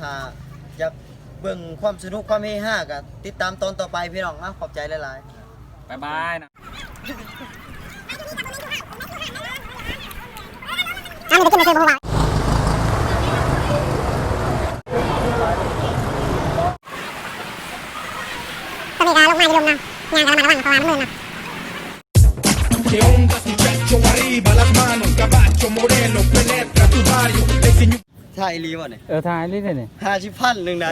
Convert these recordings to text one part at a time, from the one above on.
ถ้าอยากเบิ่งความสนุกความเฮฮาก็ติดตามตอนต่อไปพี่น้องนะขอบใจหลายๆ บ๊ายบายนะอันจะกินมาเจอบ่าวก็มีการลงมาอยู่ลมน้ำงานกันมาระหว่างประมาณหมื่นนะ Que onda tu pecho arriba, las manos, caballo moreno, penetra tu barrio, el señor. ใช่อีหลีบ่เนี่ยเออทายนี่นี่ ห้าสิบพันหนึ่งไหน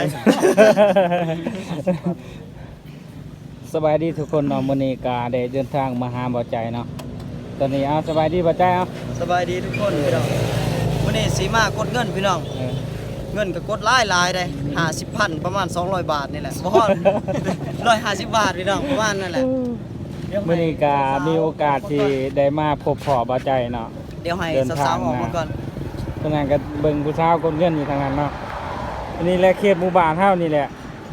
สบายดีทุกคนเนาะมื้อนี้ก็ได้เดินทางมาหาบ่อใจเนาะตอนนี้เอาสบายดีบ่อใจเอาสบายดีทุกคนพี่น้องวันนี้สีมากดเงินพี่น้อง เออเงินก็กดหลายหลายได้ห้าสิบพันประมาณ 200 บาทนี่แหละบ่ฮอดร้อยห้าสิบบาทพี่น้องประมาณนั่นแหละมื้อนี้ก็มีโอกาสที่ได้มาพบพ่อบ่อใจเนาะ เดี๋ยวให้เดินสาทางวๆออกมา มาก่อน ตอนนั้นก็เบิ่งผู้สาวกดเงินอยู่ทางนั้นเนาะอันนี้แหละเขตหมู่บ้านเฮานี่แหละ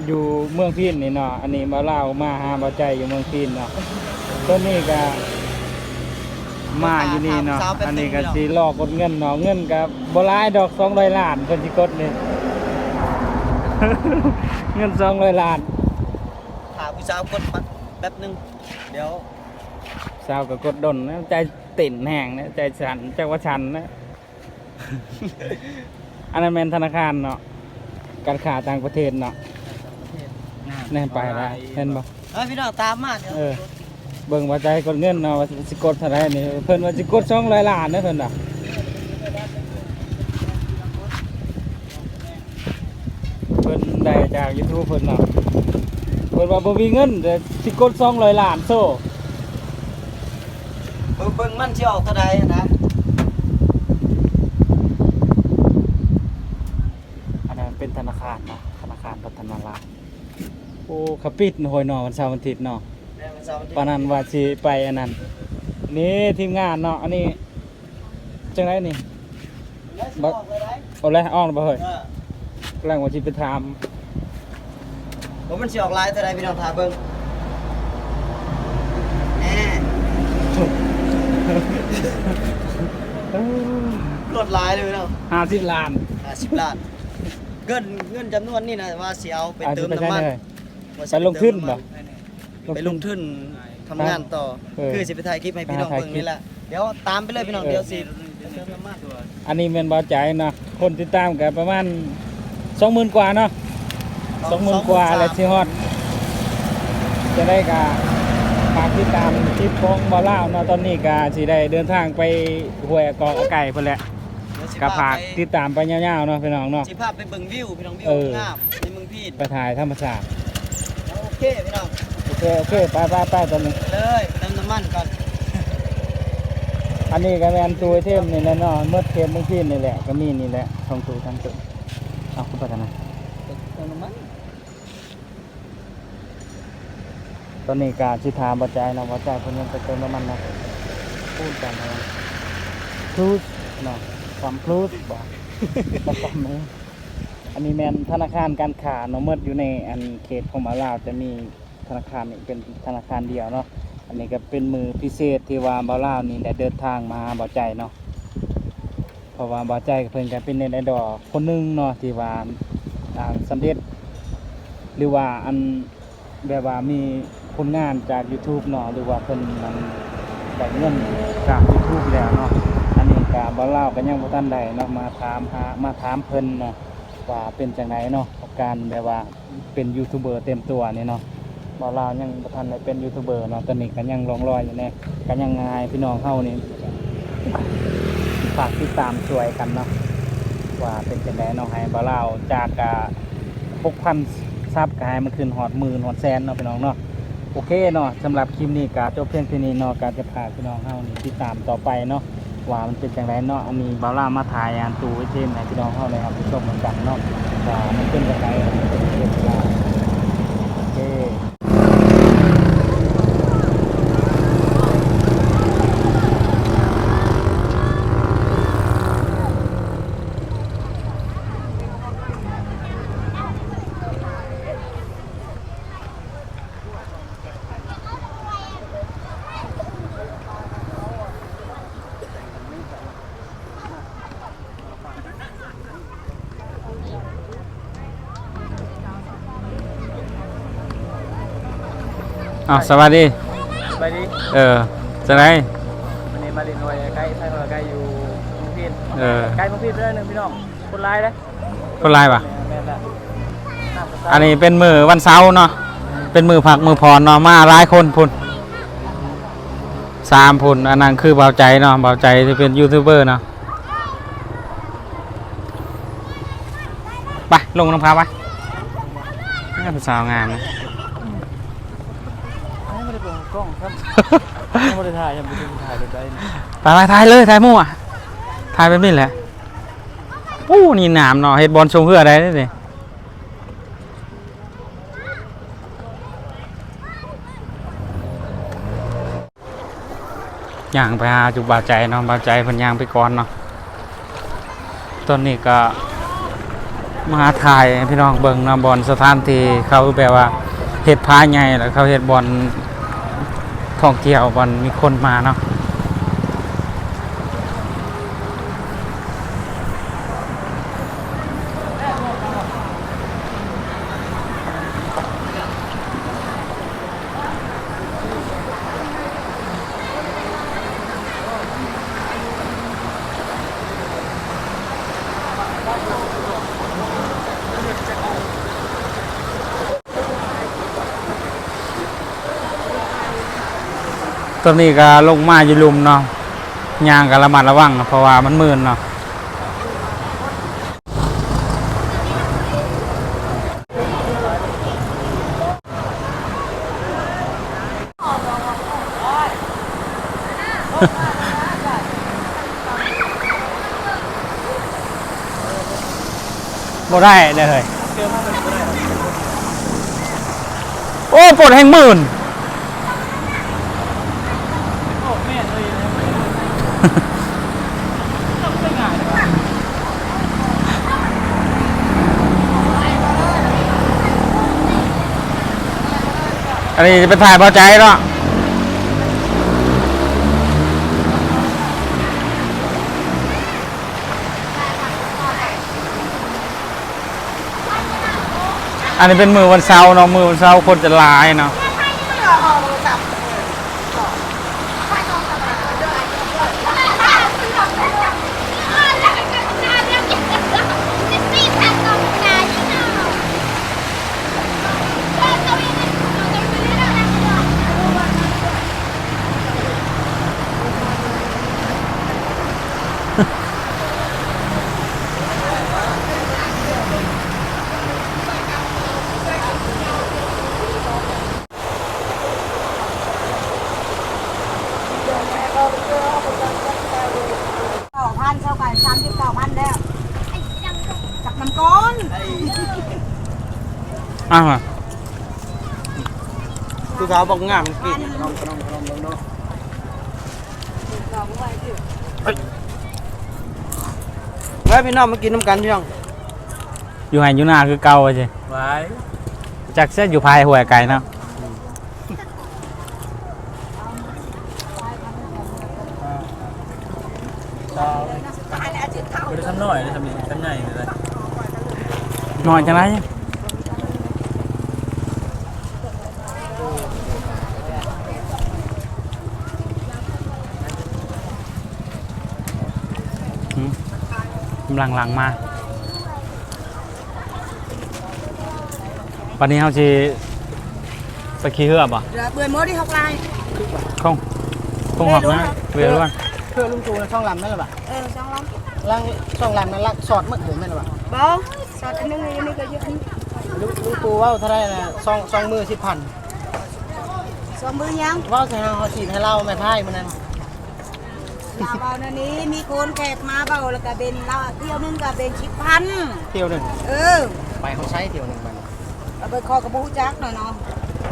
อยู่เมืองพีนนี่เนาะอันนี้มาเล่าวมาหาบ่อใจอยู่เมืองพีนเนาะต้นนี้ก็มาอยู่นี่เนาะอันนี้ก็สิลอกกดเงินเนาะเงินก็บ่หลายดอก200ล้านเพิ่นสิกดนี่เงิน200ล้านหาผู้สาวกดมาแป๊บหนึงเดี๋ยวสาวก็กดดนนะใจติ่นแห้งนะใจสั่นจักว่าชันนะ อันนั้นแม่นธนาคารเนาะการค้าต่างประเทศเนาะแน่นไปแล้วเห็นบ่เฮ้ยพี่น้องตามมาเดี๋ยวเออเบิ่งว่าใจกดเงินเนาะว่าสิกดเท่าไหร่นี่เพิ่นว่าสิกด200ล้านนะเพิ่นน่ะเพิ่นได้จาก YouTube เพิ่นเนาะเพิ่นว่าบ่มีเงินแต่สิกด200ล้านโซ่เบิ่งเบิ่งมันสิออกเท่าใดนะ อันนั้นเป็นธนาคารเนาะธนาคารพัฒนาลาว โอ้เขาปิดหอยเนาะวันเสาร์วันอาทิตย์เนาะแม่นวันเสาร์วันที่ปานนั้นว่าสิไปอันนั้นนี่ทีมงานเนาะอันนี้จังไรนี่แล้วสิออกเลยได้เอาเลยอ้อมบ่เฮ้ยเออกำลังว่าสิไปถามว่ามันสิออกลายเท่าใดพี่น้องถาเบิ่งแน่กดลายเลยพี่น้อง50ล้าน50ล้านเงินเงินจำนวนนี้นะว่าสิเอาไปอาจเติจะมไปใช้น้ำมันเลยว่าสิ ไปลงทุนบ่ ไปลงทุนทำงานต่อ เออคือสิไปถ่ายคลิปให้พี่น้องถ่ายเบิ่งคลิป นี่แหละ เดี๋ยวตามไปเลยพี่น้องเออเดี๋ยวสิเติมน้ำมันอันนี้แม่นบ่ใจเนาะคนติดตามก็ประมาณ20,000กว่าเนาะ20,000กว่าแล้วสิฮอด จะได้ก็ฝากติดตามคลิปของบ่ลาวเนาะตอนนี้ก็สิได้เดินทางไปห้วยกอกไก่พุ่นแหละเดี๋ยวสิก็พาฝากไปติดตามไปยาวๆเนาะพี่น้องเนาะ สิพาไปเบิ่งวิวพี่น้องวิวเออ งามในเมืองพีนไปถ่ายธรรมชาติโอ เคพี่น้องโอเคโอเคไปไปไปตอนนี้ เลยเติมน้ำมันก่อนอันนี้ก็แมนตัวเทมนี่แหละเนาะเมื่อเทมเมื่อกี้นี่แหละก็มีนี่แหละทองตูทั้งตัวเอาคุณไปกันนะเติมน้ำมันตอนนี้การชิถามบัจจัยเนาะบัจจัยคนยังไปเติมน้ำมันเนาะพูดกันนะพลูสเนาะคำพลูสบอกประจำเลย อันนี้แมนธนาคารการค้าเนาะเมื่ออยู่ในอันเขตของมาลาวจะมีธนาคารนี่เป็นธนาคารเดียวเนาะอันนี้ก็เป็นมือพิเศษที่ว่าบ่าวลาวนี่ได้เดินทางมาบ่าวใจเนาะเพราะว่าบ่าวใจเพิ่นก็เป็นเน็ตไอดอลคนหนึงเนาะที่ว่าอ่าสำเร็จ หรือว่าอันแบบว่ามีผลงานจาก YouTube เนาะหรือว่าเพิ่นมันได้เงินจาก YouTube แล้วเนาะอันนี้ก็บ่าวลาวก็ยังบ่ทันได้เนาะมาถามหามาถามเพิ่นเนาะ ว่าเป็นจังไดเนาะการแบบว่าเป็นยูทูบเบอร์เต็มตัวนี่เนาะบ่าลาวยังบ่ทันได้เป็นยูทูบเบอร์เนาะตอนนี้ก็ยังลองรอยอยู่แน่ก็ยังงายพี่น้องเฮานี่ฝากติดตามช่วยกันเนาะว่าเป็นจังไดเนาะให้บ่าลาวจากกะ6,000ซับก็ให้มันขึ้นฮอดหมื่นฮอดแสนเนาะพี่น้องเนาะโอเคเนาะสำหรับคลิปนี้ก็จบเพียงเท่านี้เนาะการจะพาพี่น้องเฮานี่ติดตามต่อไปเนาะ ว่ามันเป็นจังไรเนาะอันนี้บาวลามาถ่ายอันตูไว้เทมให้พี่น้องเข้าได้รับชมเหมือนกันเนาะว่ามันเป็นจังไรมันเป็นเรื่องรโอเค อ้าวสวัสดี ไปดิเออจะไงวันนี้มาเรียนหน่วยใกล้ใช่คนใกล้อยู่มุงพินเออ ใกล้มุงพินเรื่องหนึ่งพี่น้องคนร้ายเลยคนลายปะแม่นแหละน้ำกระซ้าอันนี้เป็นมือวันเสาร์เนาะ เป็นมือผักมือพรเนาะมาหลายคนพุ่นสามพุ่นอันนั้นคือเบาใจเนาะเบาใจที่เป็นยูทูบเบอร์เนาะไปลงน้ำพาไปนี่เป็นสาวงามนะไม่ได้เปิด กล้องครับไม่ได้ถ่ายยังไม่ได้ถ่ายเลยได้ไปไปถ่ายเลยถ่ายมั่วถ่ายแบบนี้แหละโอ้นี่หนามเนาะเฮ็ดบอลชงเพื่ออะไรนี่สิย่างไปหาจุบาใจเนาะบาใจเพิ่นย่างไปก่อนเนาะตอนนี้ก็มาถ่ายให้พี่น้องเบิ่งเนาะบอลสถานที่เขาแบบว่าเฮ็ดพาใหญ่แล้วเขาเฮ็ดบอล ท่องเที่ยววันมีคนมาเนาะ ตอนนี้ก็ลงมาอยู่ลุมเนาะยางก็ระมัดระวังเพราะว่ามันมืนเนาะบ่ได้เลยเฮ้ยโอ้ปวดแห่งหมื่น อันนี้จะเป็นถ่ายพอใจเนาะอันนี้เป็นมือวันเสาร์เนาะมือวันเสาร์คนจะลายเนาะอ้าว คือเขาบอกงามกินน้องน้องน้องน้องน้องไว้พี่น้องมากินน้ำกันพี่น้องอยู่ไหนอยู่หน้าคือเก่าใช่ไว้จากเส้นอยู่ภายหัวไก่เนาะไม่ได้ทำหน่อยได้ทำนี่ทำใหญ่เลยหน่อยจังไร กำลังหลังมาวันนี้เขาจะไปขี่เรือป่ะ bưởi mới đi học lại không không học nữa về luôn เพื่อลุงตูในช่องลำนั่นแหละบ่ะ ờ xong lắm ล่างช่องลำนั่นละสอดมึกผมแม่นบ่ะ bố sao anh nâng này cái gì ลุงลุงตูเว่าเท่าไรนะซองซองมือสิบพัน sao mưa nhang เว่าใส่เขาฉีดให้เราไม่พ่ายมันนั้น là vào nơi ní mi côn kẹt má vào là cả bên là tiêu nên cả bên chip พัน เที่ยวหนึ่ง ừ ไปเขาใช้เที่ยวหนึ่งไป ở bên kho cái bú chắc rồi nó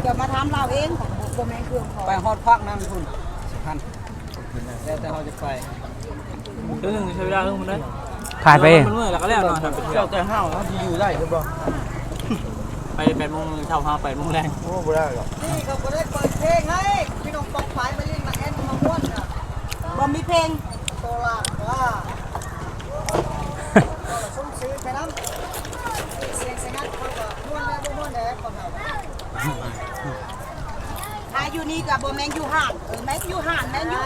giờ mà tham lao yên ของบ่แม่นเครื่องของไปฮอดพักน้ำทุนสิบพันแล้วแต่เขาจะไปเรื่องหนึ่งใช้เวลาเรื่องมันได้ถ่ายไปมันเมื่อยแล้วก็แล้วนอนทำไปเที่ยวเจ้าแต่ห้าวเขาจะอยู่ได้หรือเปล่าไปแปดโมงเช้าห้าแปดโมงแรงโอ้บ่ได้หรอกนี่เขาก็ได้เปิดเพลงให้พี่น้องปองไฟ บ่มีเพลงโซลาร์ก็ส่งซื้อไปน้ำเสียงเสียงนั้นเขาก็ม้วนแล้วบ่ม้วนแล้วคนเขากับบ่แมนอยู่ห่างเออแมนอยู่ห่างแมนอยู่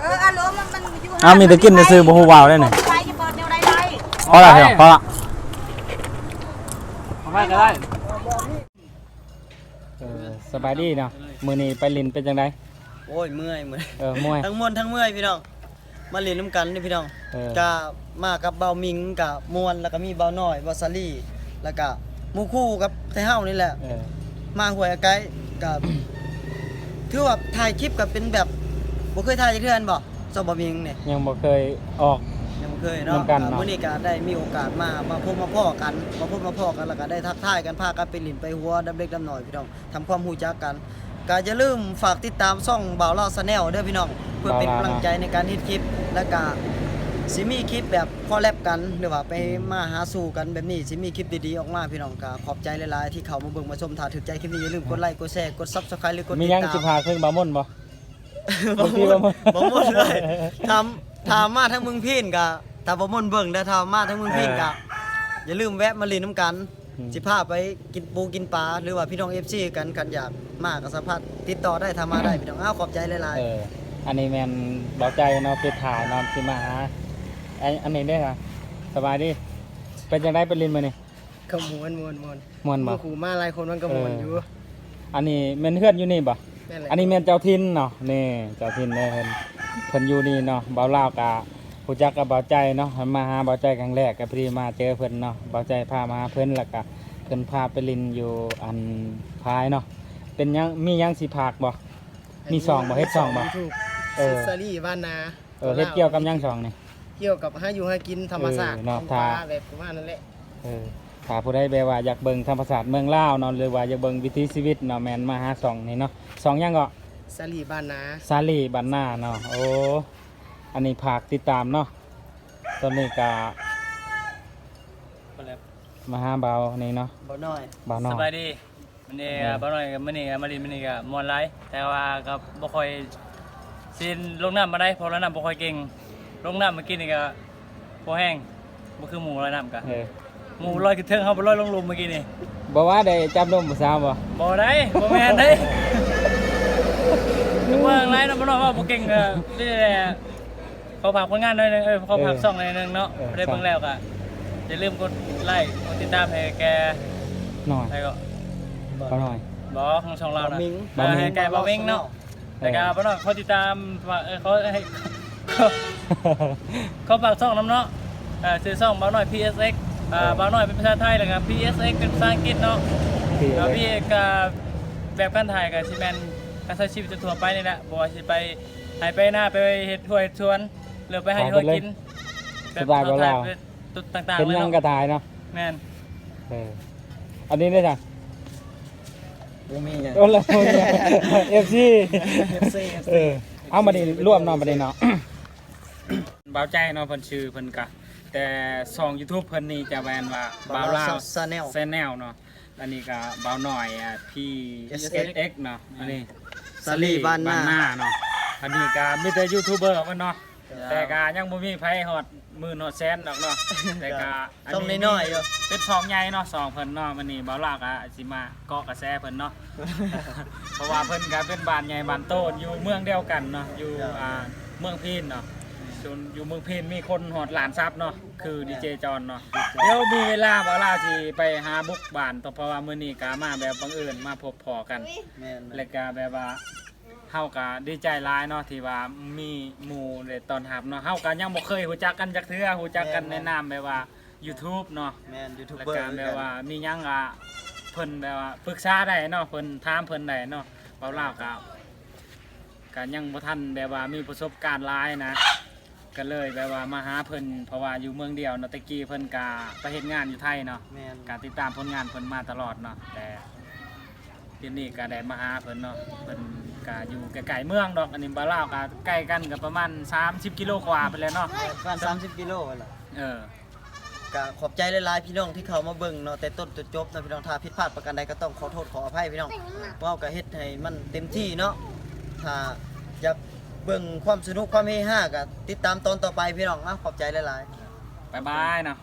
เอออารมณ์มันมันอยู่ห่างอ้าวมีแต่กินแต่ซื้อบ่ฮู้ว้าวได้นี่ไปจะเปิดแนวใดได้พอละเหรอพอละเอาไปก็ได้เออสบายดีเนาะมื้อนี้ไปลินเป็นจังไดโอ้ยเมื่อยเมื่อยเออมวย ทั้งมวนทั้งเมื่อยพี่น้องมาเล่นน้ำกันนี่พี่น้องเออก็มากับเบามิงกับมวนแล้วก็มีเบาน้อยเบาซาลี่แล้วก็หมู่คู่กับไทเฮานี่แหละ เออ มาหวยอาไกด์กับ ถือว่าถ่ายคลิปกับเป็นแบบบ่เคยถ่ายจักเทื่อนบ่เจ้าบ่มิงเนี่ยยังบ่เคยออก ยังบ่เคยเนาะนำกันเนาะ อ่ามื้อนี้ก็ได้มีโอกาสมามาพบมาพ้อกันมาพบมาพ้อกันแล้วก็ได้ทักทายกันพากันไปหลินไปหัวดํเล็กดํน้อยพี่น้องทำความรู้จักกัน ก็อย่าลืมฝากติดตามช่องบ่าวลาวชาแนลเด้อพี่น้องเพื่อเป็นกำลังใจในการเฮ็ดคลิปแล้วก็สิมีคลิปแบบคอลแลบกันหรือว่าไปมาหาสู่กันแบบนี้สิมีคลิปดีๆออกมาพี่น้องก็ขอบใจหลายๆที่เข้ามาเบิ่งมาชมถ้าถูกใจคลิปนี้อย่าลืมกดไลค์กดแชร์กด Subscribe หรือกดมีติดยังตามสิพาขึ้นบาม่อนบ่บ่บ่คิดม่ว่ามันบ่ม่นเลยทำถามมาทั้งเมึงพีนกะถ้าบ่ม่นเบิ่งได้ถามมาทั้งเมึงพีนกะอย่าลืมแวะมาเลินน้ำกันอืม สิพาไปกินปูกินปลาหรือว่าพี่น้อง FC กันกันอยากมาก็สามารถติดต่อได้ทามาได้พี่น้องอ้าวขอบใจหลายเออ อันนี้แม่นเบาใจเนาะไปถ่ายเนอนสิมาหาไอ้อันนี้ได้อค่ะสบายดีเป็นจังไดไปลินมื้อนี้ๆก็ม่วนม่วนม่วนม่วนบ่ครูมาหลายคนมันก็ม่วนอยู่อันนี้แม่นเฮือนอยู่นี่บ่นั่นแหละอันนี้แม่นเจ้าทินเนาะนี่เจ้าทินเลยเพิ่นเพิ่นอยู่นี่เนาะเบาลาวกะ ผู้จักกับเบาใจเนาะมาหาเบาใจครั้งแรกก็พอดีมาเจอเพิ่นเนาะเบาใจพามาหาเพิ่นแล้วก็เพิ่นพาไปลินอยู่อันพายเนาะเป็นหยังมีหยังสิพากบ่มีซองบ่เฮ็ดซองบ่เออซารี่บ้านนาเออเฮ็ดเกี่ยวกับหยังซองนี่เกี่ยวกับหาอยู่หากินธรรมศาสตร์เออเนาะปลาทาแบบประมาณนั้นแหละเออถ้าผู้ใดแบบว่าอยากเบิ่งธรรมศาสตร์เมืองลาวเนาะหรือว่าอยากเบิ่งวิถีชีวิตเนาะแม่นมาหาซองนี่เนาะซองหยังก็ซารี่บ้านนาซาลีบันนาเนาะโอ้ อันนี้ผากติดตามเนาะตอนนี้ก็มาหาเบานี่เนาะบ่น้อยเบาหน่สอยบายดีมันนี่ก็บ่น้อยกับมันนี่ก็มาลินมันนี่ก็ม่วนหลายแต่ว่าก็บ่ค่อยสิลงน้ำมาได้เพราะลงน้ำบ่ค่อยเก่งลงน้ำเมื่อกี้นี่ก็บ่แห้งบ่คือหมูลอยน้ำกะเออหมูลอยขึ้นเทิงเฮาบ่ลอยลงหลุมเมื่อกี้นี่บอกว่าได้จับนมผู้สาวบ่บ่ได้บ่แม่นเด้คือว่าอะไรเนาะบ่น้อยว่าบ่เก่งก็นี่แหละ เขาฝากผลงานหน่อยหนึงเออเขาฝากช่องหน่อยหนึงเนาะได้เบิ่งแล้วก็อย่าลืมกดไลค์กดติดตามให้แกหน่อยให้ก็เบาหน่อย บอกของช่องเรานะบ่มิงเออให้แกบอวิ่งเนาะแต่ก็บ่น้อยเขาติดตามว่าเออเขาให้เขาเขาฝากช่องน้ำเนาะเออชื่อช่องบ่น้อย PSX อ่าบ่น้อยเป็นภาษาไทยแล้วก็ PSX เป็นภาษาอังกฤษเนาะที่แล้วพี่ก็แบบการถ่ายกับสิแมนการใช้ชีวิตทั่วไปนี่แหละบ่ว่าสิไปให้ไปหน้าไปเฮ็ดถ้วยชวน หรือไปให้ถ้วยกินแบบเขาถ่ายไปตุดต่างๆเป็นเลยยังเนาะกระถ่ายเนาะแม่นเอออันนี้ได้จ้ะบ่มีหยัง โอ้ละเอฟซี FC เออเอามาดิร่วมเนาะมาดิเนาะ บ่าวใจเนาะเพิ่นชื่อเพิ่นกะ แต่ช่อง YouTube เพิ่นนี่จะแม่นว่าบ่าวลาวชาแนลแซนแนลเนาะอันนี้ก็เบาหน่อยอะพี่ SX เนาะอันนี้ซาลีบ้านนาเนาะอันนี้ก็มีแต่ยูทูบเบอร์เพิ่นเนาะ แต่ก็ยังบ่มีไผฮอดหมื่นฮอดแสนดอกเนาะแต่ก็ช่องน้อยๆอยู่เป็นช่องใหญ่เนาะสองเพิ่นเนาะวันนี้เบาลาวก็สิมาเกาะกระแสเพิ่นเนาะเพราะว่าเพิ่นก็เป็นบ้านใหญ่บ้านโตอยู่เมืองเดียวกันเนาะอยู่อ่าเมืองพีนเนาะจนอยู่เมืองพีนมีคนหอดหลานซับเนาะคือดีเจจอนเนาะเดี๋ยวมีเวลาเบาลาวที่ไปหาบุกบ้านต่อเพราะว่ามื้อนี้ก็มาแบบบังเอิญมาพบพอกันแม่นๆแล้วก็แบบว่า เฮาก็ดีใจหลายเนาะที่ว่ามีหมู่ได้ตอนรับเนาะเฮาก็ยังบ่เคยรู้จักกันจักเทื่อรู้จักกันในนามแบบว่า YouTube เนาะแม่นยูทูบแล้วเบอร์ก็แบบว่ามีหยังอะเพิ่นแบบว่าปรึกษาได้เนาะเพิ่นถามเพิ่นได้เนาะเบาลาวก็ก็ยังบ่ทันแบบว่ามีประสบการณ์หลายนะ ก็เลยแบบว่ามาหาเพิ่นเพราะว่าอยู่เมืองเดียวเนาะแตะกี้เพิ่นก็ไปเฮ็ดงานอยู่ไทยเนาะ แม่นการติดตามผลงานเพิ่นมาตลอดเนาะแต่ทีนี้ก็ได้มาหาเพิ่นเนาะเพิ่น ก็อยู่ใกล้ๆเมืองดอกอันนี้บ่าวลาวก็ใกล้กันก็ประมาณ 30 กิโลกว่าไปแล้วเนาะประมาณ30กิโลนั่นล่ะเออ ก็ขอบใจหลายๆพี่น้องที่เขามาเบิ่งเนาะแต่ต้นจนจบนะพี่น้องถ้าผิดพลาดประการใดก็ต้องขอโทษขออภัยพี่น้องเว้าก็เฮ็ดให้มันเต็มที่เนาะถ้าอยากเบิ่งความสนุกความเฮฮาก็ติดตามตอนต่อไปพี่น้องนะขอบใจหลายๆ บ๊ายบายเนาะ